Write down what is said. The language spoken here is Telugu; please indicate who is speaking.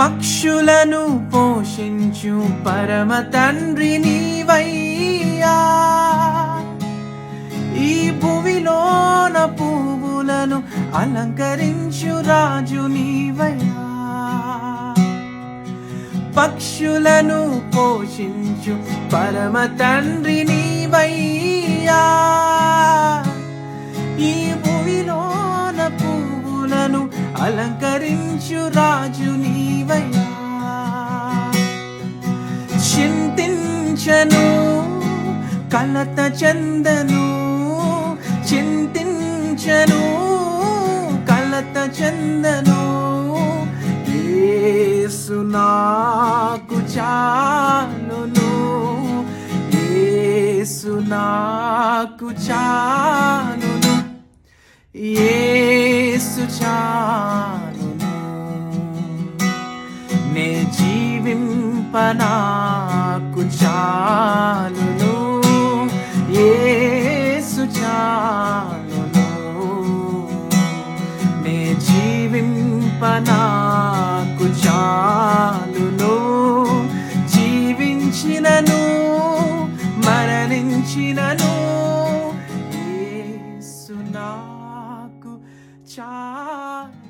Speaker 1: పక్షులను పోషించు పరమ తండ్రి నీవయ్యా. ఈ భువిలోన పువ్వులను అలంకరించు రాజు నీవయ్యా. పక్షులను పోషించు పరమ తండ్రి నీవయ్యా. ఈ భూమిలోన నన్ను అలంకరించు రాజు నీవయ్యా. చింతించను కలత చందను చింతించను కలత చందను. ఏసు నాకు చాలును ఏసు నాకు చాలును. యేసు చాలును. నే జీవింప నాకు చాలును. యేసు చాలును. నే జీవింప నాకు చాలును. జీవించినను మరణించినను 家。